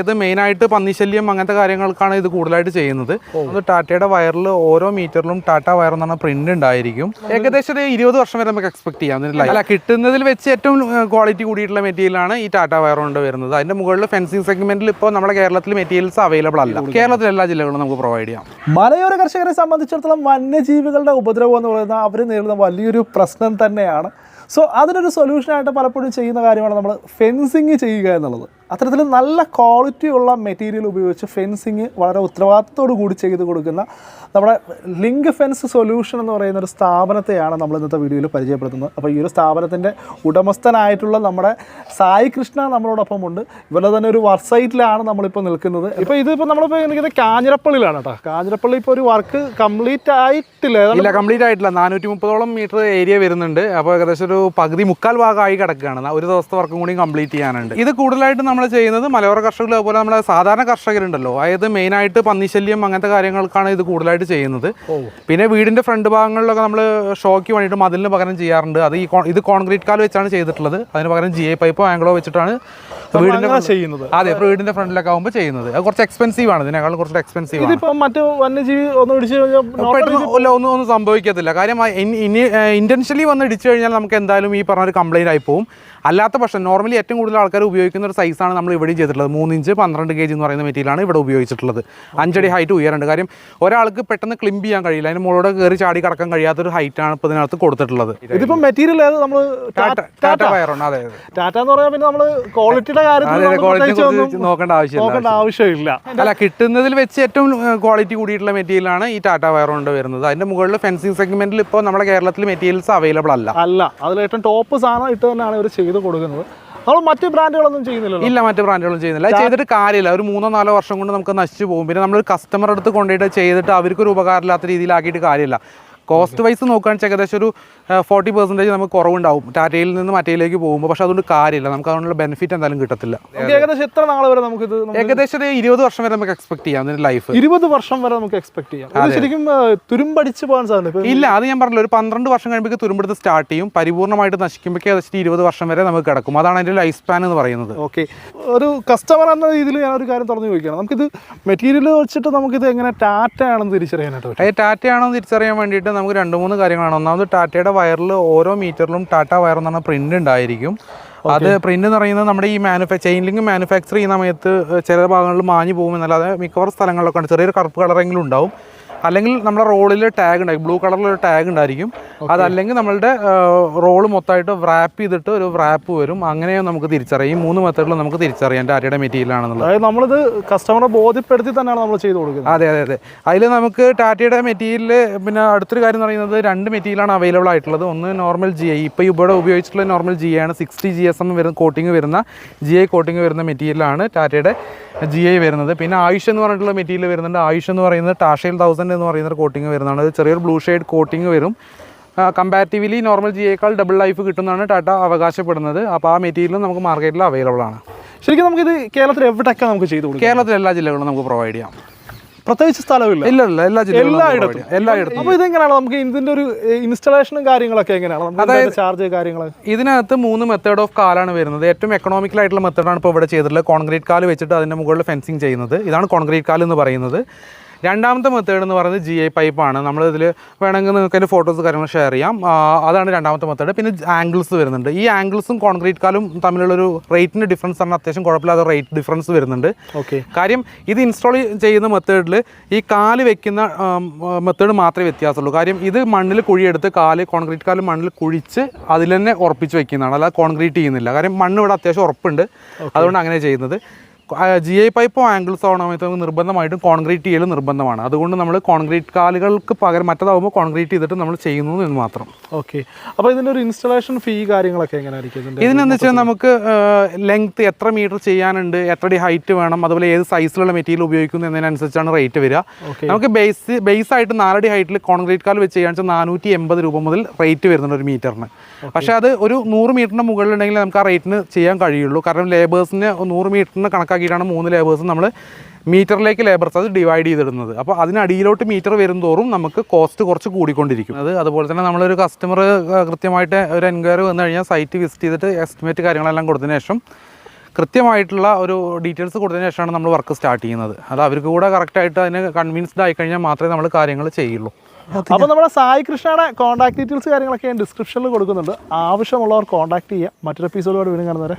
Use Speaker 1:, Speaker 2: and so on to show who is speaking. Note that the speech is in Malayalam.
Speaker 1: ഇത് മെയിനായിട്ട് പന്നിശല്യം അങ്ങനത്തെ കാര്യങ്ങൾക്കാണ് ഇത് കൂടുതലായിട്ട് ചെയ്യുന്നത്. അത് ടാറ്റയുടെ വയറിൽ ഓരോ മീറ്ററിലും ടാറ്റ വയർ എന്ന് പറഞ്ഞ പ്രിന്റ് ഉണ്ടായിരിക്കും. ഏകദേശം ഒരു ഇരുപത് വർഷം വരെ നമുക്ക് എക്സ്പെക്ട് ചെയ്യാം. അല്ല കിട്ടുന്നതിൽ വെച്ച് ഏറ്റവും ക്വാളിറ്റി കൂടിയിട്ടുള്ള മെറ്റീരിയലാണ് ഈ ടാറ്റ വയർ കൊണ്ട് വരുന്നത്. അതിന്റെ മുകളിൽ ഫെൻസിങ് സെഗ്മെന്റിൽ ഇപ്പോൾ നമ്മുടെ കേരളത്തിൽ മെറ്റീരിയൽസ് അവൈലബിൾ അല്ല. കേരളത്തിലെ എല്ലാ ജില്ലകളും നമുക്ക് പ്രൊവൈഡ് ചെയ്യാം.
Speaker 2: മലയോര കർഷകരെ സംബന്ധിച്ചിടത്തോളം വന്യജീവികളുടെ ഉപദ്രവം എന്ന് പറയുന്നത് അവർ നേരിടുന്ന വലിയൊരു പ്രശ്നം തന്നെയാണ്. സോ അതിനൊരു സൊല്യൂഷനായിട്ട് പലപ്പോഴും ചെയ്യുന്ന കാര്യമാണ് നമ്മൾ ഫെൻസിങ് ചെയ്യുക എന്നുള്ളത്. അത്തരത്തിൽ നല്ല ക്വാളിറ്റി ഉള്ള മെറ്റീരിയൽ ഉപയോഗിച്ച് ഫെൻസിങ് വളരെ ഉത്തരവാദിത്തത്തോടു കൂടി ചെയ്ത് കൊടുക്കുന്ന നമ്മുടെ ലിങ്ക് ഫെൻസ് സൊല്യൂഷൻ എന്ന് പറയുന്ന ഒരു സ്ഥാപനത്തെയാണ് നമ്മൾ ഇന്നത്തെ വീഡിയോയിൽ പരിചയപ്പെടുത്തുന്നത്. അപ്പോൾ ഈ ഒരു സ്ഥാപനത്തിന്റെ ഉടമസ്ഥനായിട്ടുള്ള നമ്മുടെ സായി കൃഷ്ണ നമ്മളോടൊപ്പം ഉണ്ട്. ഇവരുടെ തന്നെ ഒരു വർക്ക് സൈറ്റിലാണ് നമ്മളിപ്പോൾ നിൽക്കുന്നത്. ഇപ്പോൾ ഇതിപ്പോൾ നമ്മളിപ്പോൾ നിൽക്കുന്നത് കാഞ്ഞിരപ്പള്ളിയിലാണ് കേട്ടോ. കാഞ്ഞിരപ്പള്ളി ഇപ്പോൾ ഒരു വർക്ക് കംപ്ലീറ്റ് ആയിട്ടില്ല.
Speaker 1: ഇല്ല കംപ്ലീറ്റ് ആയിട്ടില്ല. നാനൂറ്റി മുപ്പതോളം മീറ്റർ ഏരിയ വരുന്നുണ്ട്. അപ്പോൾ ഏകദേശം ഒരു പകുതി മുക്കാൽ ഭാഗമായി കിടക്കുകയാണ്. ഒരു ദിവസത്തെ വർക്കും കൂടി കംപ്ലീറ്റ് ചെയ്യാനുണ്ട്. ഇത് കൂടുതലായിട്ട് നമ്മൾ ചെയ്യുന്നത് മലയോര കർഷകർ അതുപോലെ നമ്മുടെ സാധാരണ കർഷകരുണ്ടല്ലോ. അതായത് മെയിനായിട്ട് പന്നിശല്യം അങ്ങനത്തെ കാര്യങ്ങൾക്കാണ് ഇത് കൂടുതലായിട്ട് ചെയ്യുന്നത്. പിന്നെ വീടിന്റെ ഫ്രണ്ട് ഭാഗങ്ങളിലൊക്കെ നമ്മൾ ഷോക്ക് വേണ്ടിയിട്ട് മതിലിന് പകരം ചെയ്യാറുണ്ട്. അത് ഈ ഇത് കോൺക്രീറ്റ് കാൽ വെച്ചാണ് ചെയ്തിട്ടുള്ളത്. അതിന് പകരം ജി എ പൈപ്പോ ആംഗ്ലോ വെച്ചിട്ടാണ് വീടിന്റെ
Speaker 2: ചെയ്യുന്നത്.
Speaker 1: അതെ വീടിന്റെ ഫ്രണ്ടിലൊക്കെ ആകുമ്പോൾ ചെയ്യുന്നത്. അത് കുറച്ച് എക്സ്പെൻസീവ് ആണ്. ഇതിനേക്കാൾ കുറച്ച് എക്സ്പെൻസീവ് ആണ്.
Speaker 2: ഇതിപ്പോൾ മറ്റു വന്യജീവി ഒന്ന് ഇടിച്ചു കഴിഞ്ഞാൽ
Speaker 1: ഒന്നും ഒന്നും സംഭവിക്കത്തില്ല. കാര്യം ഇന്റൻഷ്യലി വന്ന് ഇടിച്ചു കഴിഞ്ഞാൽ നമുക്ക് എന്തായാലും ഈ പറഞ്ഞ ഒരു കംപ്ലൈന്റ് ആയി പോകും അല്ലാത്ത പക്ഷം നോർമലി ഏറ്റവും കൂടുതൽ ആൾക്കാർ ഉപയോഗിക്കുന്ന ഒരു സൈസാണ് നമ്മൾ ഇവിടെയും ചെയ്തിട്ടുള്ളത്. മൂന്ന് ഇഞ്ച് പന്ത്രണ്ട് കെ ജി എന്ന് പറയുന്ന മെറ്റീരിയലാണ് ഇവിടെ ഉപയോഗിച്ചിട്ടുള്ളത്. അഞ്ചടി ഹൈറ്റ് ഉയരണ്ട്. കാര്യം ഒരാൾക്ക് പെട്ടെന്ന് ക്ലിംബ് ചെയ്യാൻ കഴിയില്ല. അതിന് മുകളോട് കയറി ചാടി കടക്കാൻ കഴിയാത്തൊരു ഹൈറ്റാണ് ഇപ്പോൾ ഇതിനകത്ത് കൊടുത്തിട്ടുള്ളത്.
Speaker 2: ഇതിപ്പോൾ മെറ്റീരിയൽ ഏത്? നമ്മൾ
Speaker 1: ടാറ്റ വയറുണ്ട് അതെ അതെ.
Speaker 2: ടാറ്റ എന്ന് പറഞ്ഞാൽ പിന്നെ നമ്മൾ ക്വാളിറ്റിയുടെ കാര്യത്തിൽ
Speaker 1: നോക്കേണ്ട ആവശ്യമില്ല.
Speaker 2: നോക്കേണ്ട ആവശ്യമില്ല.
Speaker 1: അല്ല കിട്ടുന്നതിൽ വെച്ച് ഏറ്റവും ക്വാളിറ്റി കൂടിയിട്ടുള്ള മെറ്റീരിയലാണ് ഈ ടാറ്റ വയർ കൊണ്ട് വരുന്നത്. അതിന്റെ മുകളിൽ ഫെൻസിങ് സെഗ്മെന്റിൽ ഇപ്പോൾ നമ്മുടെ കേരളത്തിൽ മെറ്റീരിയൽസ് അവൈലബിൾ അല്ല.
Speaker 2: അല്ല അതിൽ ഏറ്റവും ടോപ്പ് സാധനം ഇട്ട് തന്നെയാണ് ഇവർ ചെയ്ത് കൊടുക്കുന്നത്. നമ്മൾ മറ്റ് ബ്രാൻഡുകളൊന്നും ചെയ്യുന്നില്ലല്ലോ.
Speaker 1: ഇല്ല മറ്റു ബ്രാൻഡുകളൊന്നും ചെയ്യുന്നില്ല. ചെയ്തിട്ട് കാര്യമില്ല. ഒരു മൂന്നോ നാലോ വർഷം കൊണ്ട് നമുക്ക് നശിച്ചു പോകും. പിന്നെ നമ്മൾ കസ്റ്റമർ അടുത്ത് കൊണ്ടുപോയിട്ട് ചെയ്തിട്ട് അവർക്കൊരു ഉപകാരമില്ലാത്ത രീതിയിലാക്കിയിട്ട് കാര്യമില്ല. കോസ്റ്റ് വൈസ് നോക്കുകയാണെങ്കിൽ ഏകദേശം ഒരു ഫോർട്ടി പെർസെന്റേജ് നമുക്ക് കുറവുണ്ടാവും. ടാറ്റയിൽ നിന്ന് മറ്റേയിലേക്ക് പോകുമ്പോൾ പക്ഷെ അതുകൊണ്ട് കാര്യമില്ല. നമുക്ക് അതുകൊണ്ടുള്ള ബെനിഫിറ്റ് എന്തായാലും കിട്ടത്തില്ല.
Speaker 2: ഏകദേശം എത്ര നാൾ വരെ നമുക്ക്
Speaker 1: ഇത് ഏകദേശം ഇരുപത് വർഷം വരെ നമുക്ക് എക്സ്പെക്ട് ചെയ്യാം അതിന്റെ ലൈഫ്
Speaker 2: ഇരുപത് വർഷം വരെ നമുക്ക് എക്സ്പെക്ട് ചെയ്യാം. ശരിക്കും തുരുമ്പടിച്ച് പോകാൻ സാധ്യത
Speaker 1: ഇല്ല. അത് ഞാൻ പറഞ്ഞില്ല ഒരു പന്ത്രണ്ട് വർഷം കഴിയുമ്പോൾ തുരുമ്പെടുത്ത് സ്റ്റാർട്ട് ചെയ്യും. പരിപൂർണമായിട്ട് നശിക്കുമ്പോഴേക്ക് ഏകദേശം ഇരുപത് വർഷം വരെ നമുക്ക് കിടക്കും. അതാണ് അതിന്റെ ലൈഫ് സ്പാൻ എന്ന് പറയുന്നത്.
Speaker 2: ഓക്കെ ഒരു കസ്റ്റമർ എന്ന രീതിയിൽ ഞാൻ ഒരു കാര്യം തുറന്നു ചോദിക്കണം നമുക്കിത് മെറ്റീരിയൽ വെച്ചിട്ട് നമുക്കിത് എങ്ങനെ ടാറ്റ ആണെന്ന് തിരിച്ചറിയാനായിട്ട്
Speaker 1: ടാറ്റ ആണോ എന്ന് തിരിച്ചറിയാൻ വേണ്ടിയിട്ട് നമുക്ക് രണ്ട് മൂന്ന് കാര്യങ്ങളാണ് ഒന്നാമത് ടാറ്റയുടെ വയറിൽ ഓരോ മീറ്ററിലും ടാറ്റ വയർ എന്ന് പറഞ്ഞ പ്രിന്റ് ഉണ്ടായിരിക്കും. അത് പ്രിന്റ് എന്ന് പറയുന്നത് നമ്മുടെ ഈ മാനുഫാ ചെയിൻ ലിങ്ക് മാനുഫാക്ചർ ചെയ്യുന്ന സമയത്ത് ചില ഭാഗങ്ങളിൽ മാഞ്ഞു പോകും എന്നല്ലാതെ മിക്കവാറും സ്ഥലങ്ങളിലൊക്കെ ചെറിയൊരു കറുപ്പ് കളറെങ്കിലും ഉണ്ടാവും. അല്ലെങ്കിൽ നമ്മുടെ റോളിൽ ടാഗ് ഉണ്ടായിരിക്കും ബ്ലൂ കളറിലൊരു ടാഗ് ഉണ്ടായിരിക്കും. അതല്ലെങ്കിൽ നമ്മളുടെ റോൾ മൊത്തമായിട്ട് റാപ്പ് ചെയ്തിട്ട് ഒരു റാപ്പ് വരും. അങ്ങനെ നമുക്ക് തിരിച്ചറിയാം. ഈ മൂന്ന് മെത്തേഡിൽ നമുക്ക് തിരിച്ചറിയാം ടാറ്റയുടെ മെറ്റീരിയൽ ആണെന്നുള്ളത്.
Speaker 2: അതായത് നമ്മളിത് കസ്റ്റമറെ ബോധ്യപ്പെടുത്തി തന്നെയാണ് നമ്മൾ ചെയ്ത് കൊടുക്കുന്നത്.
Speaker 1: അതെ അതെ അതെ. അതിൽ നമുക്ക് ടാറ്റയുടെ മെറ്റീരിയൽ പിന്നെ അടുത്തൊരു കാര്യം എന്ന് പറയുന്നത് രണ്ട് മെറ്റീരിയലാണ് അവൈലബിൾ ആയിട്ടുള്ളത്. ഒന്ന് നോർമൽ ജി ഐ ഇപ്പോൾ ഇവിടെ ഉപയോഗിച്ചിട്ടുള്ള നോർമൽ ജി ആണ്. സിക്സ്റ്റി ജി എസ് എം വരുന്ന കോട്ടിങ് വരുന്ന ജി ഐ കോട്ടിങ് വരുന്ന മെറ്റീരിയലാണ് ടാറ്റയുടെ ജി ഐ വരുന്നത്. പിന്നെ ആയുഷ് എന്ന് പറഞ്ഞിട്ടുള്ള മെറ്റീരിയൽ വരുന്നുണ്ട്. ആയുഷ് എന്ന് പറയുന്നത് ടാഷയിൽ തൗസൻഡ് എന്ന് പറയുന്ന കോട്ടിങ് വരുന്നതാണ്. അത് ചെറിയൊരു ബ്ലൂ ഷെയ്ഡ് കോട്ടിങ് വരും. കമ്പാരിറ്റീവ്ലി നോർമൽ ജിയേക്കാൾ ഡബിൾ ലൈഫ് കിട്ടുന്നതാണ് ടാറ്റ അവകാശപ്പെടുന്നത്. അപ്പോൾ ആ മെറ്റീരിയലും നമുക്ക് മാർക്കറ്റിൽ അവൈലബിൾ ആണ്.
Speaker 2: ശരിക്കും നമുക്കിത് കേരളത്തിൽ എവിടെയൊക്കെ നമുക്ക് ചെയ്തു കൊടുക്കാം?
Speaker 1: കേരളത്തിലെ എല്ലാ ജില്ലകളും നമുക്ക് പ്രൊവൈഡ് ചെയ്യാം.
Speaker 2: പ്രത്യേകിച്ച് സ്ഥലമില്ല.
Speaker 1: ഇല്ല ഇല്ല എല്ലാ ജില്ലയിലും എല്ലാ provide
Speaker 2: എല്ലായിടത്തും.
Speaker 1: എല്ലായിടത്തും.
Speaker 2: അപ്പോൾ ഇതെങ്ങനെയാണ്? നമുക്ക് ഇതിന്റെ ഒരു ഇൻസ്റ്റലേഷനും കാര്യങ്ങളൊക്കെ എങ്ങനെയാണ്? അതായത് ചാർജ് കാര്യങ്ങൾ
Speaker 1: ഇതിനകത്ത് മൂന്ന് മെത്തേഡ് ഓഫ് കാലാണ് വരുന്നത്. ഏറ്റവും എക്കണോമിക്കൽ ആയിട്ടുള്ള മെത്തേഡാണ് ഇപ്പോൾ ഇവിടെ ചെയ്തിട്ടുള്ളത്. കോൺക്രീറ്റ് കാൽ വെച്ചിട്ട് അതിന്റെ മുകളിൽ ഫെൻസിങ് ചെയ്യുന്നത്. ഇതാണ് കോൺക്രീറ്റ് കാൽ എന്ന് പറയുന്നത്. രണ്ടാമത്തെ മെത്തേഡ് എന്ന് പറയുന്നത് ജി ഐ പൈപ്പാണ് നമ്മൾ ഇതിൽ വേണമെങ്കിൽ നിങ്ങൾക്ക് അതിന്റെ ഫോട്ടോസ് കാര്യങ്ങൾ ഷെയർ ചെയ്യാം. അതാണ് രണ്ടാമത്തെ മെത്തേഡ് പിന്നെ ആംഗിൾസ് വരുന്നുണ്ട്. ഈ ആംഗിൾസും കോൺക്രീറ്റ് കാലും തമ്മിലുള്ളൊരു റേറ്റിന്റെ ഡിഫറൻസ് ആണ് അത്യാവശ്യം കുഴപ്പമില്ലാതെ റേറ്റ് ഡിഫറൻസ് വരുന്നുണ്ട്.
Speaker 2: ഓക്കെ
Speaker 1: കാര്യം ഇത് ഇൻസ്റ്റാൾ ചെയ്യുന്ന മെത്തേഡിൽ ഈ കാൽ വെക്കുന്ന മെത്തേഡ് മാത്രമേ വ്യത്യാസമുള്ളൂ. കാര്യം ഇത് മണ്ണിൽ കുഴിയെടുത്ത് കാൽ കോൺക്രീറ്റ് കാൽ മണ്ണിൽ കുഴിച്ച് അതിൽ തന്നെ ഉറപ്പിച്ച് വെക്കുന്നതാണ്. അല്ലാതെ കോൺക്രീറ്റ് ചെയ്യുന്നില്ല. കാര്യം മണ്ണ് ഇവിടെ അത്യാവശ്യം ഉറപ്പുണ്ട്. അതുകൊണ്ട് അങ്ങനെ ചെയ്യുന്നത്. ജി ഐ പൈപ്പോ ആംഗിൾസോ ആണോ നമുക്ക് നിർബന്ധമായിട്ടും കോൺക്രീറ്റ് ചെയ്യൽ നിർബന്ധമാണ്. അതുകൊണ്ട് നമ്മൾ കോൺക്രീറ്റ് കാലുകൾക്ക് പകരം മറ്റതാകുമ്പോൾ കോൺക്രീറ്റ് ചെയ്തിട്ട് നമ്മൾ ചെയ്യുന്നു എന്ന് മാത്രം.
Speaker 2: ഓക്കെ അപ്പോൾ ഇതിന്റെ ഒരു ഇൻസ്റ്റലേഷൻ ഫീ കാര്യങ്ങളൊക്കെ എങ്ങനെയായിരിക്കും
Speaker 1: ഇതിനെന്ന് വെച്ചാൽ നമുക്ക് ലെങ്ത് എത്ര മീറ്റർ ചെയ്യാനുണ്ട് എത്ര ഡി ഹൈറ്റ് വേണം അതുപോലെ ഏത് സൈസിലുള്ള മെറ്റീരിയൽ ഉപയോഗിക്കുന്നു എന്നതിനനുസരിച്ചാണ് റേറ്റ് വരിക. നമുക്ക് ബേസ് ബേസ് ആയിട്ട് നാലടി ഹൈറ്റിൽ കോൺക്രീറ്റ് കാൽ വെച്ച് ചെയ്യാന്ന് വെച്ചാൽ നാനൂറ്റി എൺപത് രൂപ മുതൽ റേറ്റ് വരുന്നുണ്ട് ഒരു മീറ്ററിന് പക്ഷേ അത് ഒരു നൂറ് മീറ്ററിന് മുകളിലുണ്ടെങ്കിൽ നമുക്ക് ആ റേറ്റിന് ചെയ്യാൻ കഴിയുള്ളൂ. കാരണം ലേബേഴ്സിന് നൂറ് മീറ്ററിന് കണക്കാക്കിയിട്ടാണ് മൂന്ന് ലേബേഴ്സും നമ്മൾ മീറ്ററിലേക്ക് ലേബർ അത് ഡിവൈഡ് ചെയ്തിടുന്നത്. അപ്പോൾ അതിനടിയിലോട്ട് മീറ്റർ വരും തോറും നമുക്ക് കോസ്റ്റ് കുറച്ച് കൂടിക്കൊണ്ടിരിക്കും. അത് അതുപോലെ തന്നെ നമ്മളൊരു കസ്റ്റമർ കൃത്യമായിട്ട് ഒരു എൻക്വയറി വന്നു കഴിഞ്ഞാൽ സൈറ്റ് വിസിറ്റ് ചെയ്തിട്ട് എസ്റ്റിമേറ്റ് കാര്യങ്ങളെല്ലാം കൊടുത്തതിന് ശേഷം കൃത്യമായിട്ടുള്ള ഒരു ഡീറ്റെയിൽസ് കൊടുത്തതിന് ശേഷമാണ് നമ്മൾ വർക്ക് സ്റ്റാർട്ട് ചെയ്യുന്നത്. അത് അവർക്ക് കൂടെ കറക്റ്റായിട്ട് അതിന് കൺവിൻസ്ഡ് ആയി കഴിഞ്ഞാൽ മാത്രമേ നമ്മൾ കാര്യങ്ങൾ ചെയ്യുള്ളൂ.
Speaker 2: അപ്പോൾ നമ്മുടെ സായി കൃഷ്ണയുടെ കോൺടാക്ട് ഡീറ്റെയിൽസ് കാര്യങ്ങളൊക്കെ ഞാൻ ഡിസ്ക്രിപ്ഷനിൽ കൊടുക്കുന്നുണ്ട്. ആവശ്യമുള്ളവർ കോൺടാക്ട് ചെയ്യുക മറ്റൊരു എപ്പിസോഡോട് വീണ്ടും കാണുന്നവരെ.